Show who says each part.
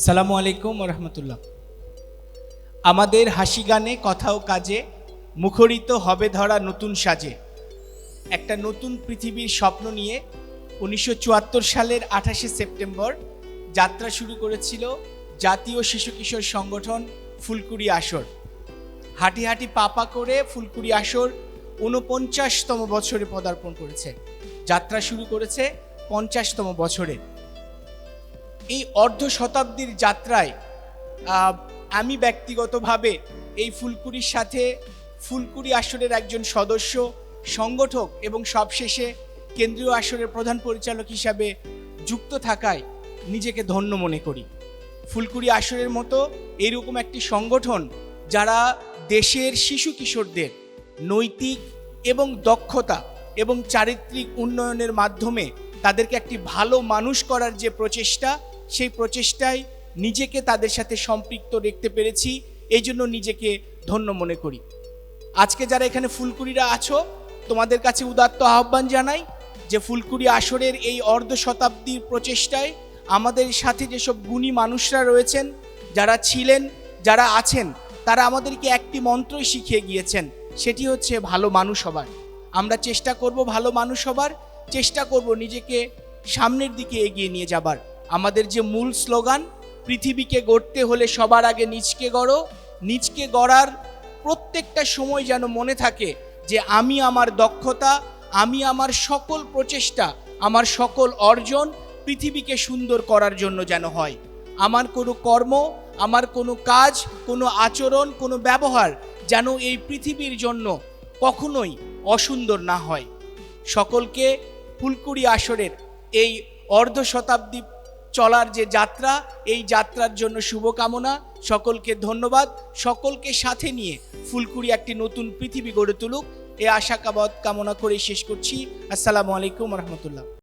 Speaker 1: আসসালামু আলাইকুম রহমতুল্লাহ আমাদের হাসি গানে কথা ও কাজে মুখরিত হবে ধরা নতুন সাজে। একটা নতুন পৃথিবীর স্বপ্ন নিয়ে উনিশশো চুয়াত্তর সালের আঠাশে সেপ্টেম্বর যাত্রা শুরু করেছিল জাতীয় শিশু কিশোর সংগঠন ফুলকুড়ি আসর। হাঁটি হাঁটি পাপা করে ফুলকুড়ি আসর ঊনপঞ্চাশতম বছরে পদার্পণ করেছে। যাত্রা শুরু করেছে পঞ্চাশতম বছরে। এই অর্ধ শতাব্দীর যাত্রায় আমি ব্যক্তিগতভাবে এই ফুলকুড়ির সাথে ফুলকুড়ি আসরের একজন সদস্য, সংগঠক এবং সবশেষে কেন্দ্রীয় আসরের প্রধান পরিচালক হিসাবে যুক্ত থাকায় নিজেকে ধন্য মনে করি। ফুলকুড়ি আসরের মতো এরকম একটি সংগঠন যারা দেশের শিশু কিশোরদের নৈতিক এবং দক্ষতা এবং চারিত্রিক উন্নয়নের মাধ্যমে তাদেরকে একটি ভালো মানুষ করার যে প্রচেষ্টা সেই প্রচেষ্টায় নিজেকে তাদের সাথে সম্পৃক্ত দেখতে পেরেছি, এই জন্য নিজেকে ধন্য মনে করি। আজকে যারা এখানে ফুলকুড়িরা আছো, তোমাদের কাছে উদাত্ত আহ্বান জানাই যে ফুলকুড়ি আসরের এই অর্ধ শতাব্দীর প্রচেষ্টায় আমাদের সাথে যেসব গুণী মানুষরা রয়েছেন, যারা ছিলেন, যারা আছেন, তারা আমাদেরকে একটি মন্ত্রই শিখিয়ে গিয়েছেন, সেটি হচ্ছে ভালো মানুষ হবার। আমরা চেষ্টা করব ভালো মানুষ হবার, চেষ্টা করব নিজেকে সামনের দিকে এগিয়ে নিয়ে যাবার। আমাদের যে মূল স্লোগান, পৃথিবীকে গড়তে হলে সবার আগে নিজকে গড়ো। নিজকে গড়ার প্রত্যেকটা সময় যেন মনে থাকে যে আমি আমার দক্ষতা, আমি আমার সকল প্রচেষ্টা, আমার সকল অর্জন পৃথিবীকে সুন্দর করার জন্য যেন হয়। আমার কোনো কর্ম, আমার কোনো কাজ, কোনো আচরণ, কোনো ব্যবহার যেন এই পৃথিবীর জন্য কখনোই অসুন্দর না হয়। সকলকে ফুলকুড়ি আসরের এই অর্ধ শতাব্দী চলার যে যাত্রা, এই যাত্রার জন্য শুভকামনা, সকলকে ধন্যবাদ, সকলকে সাথে নিয়ে ফুলকুড়ি একটি নতুন পৃথিবী গড়ে তুলুক। এ আশা কামনা করে শেষ করছি। আসসালামু আলাইকুম রহমতুল্লাহ।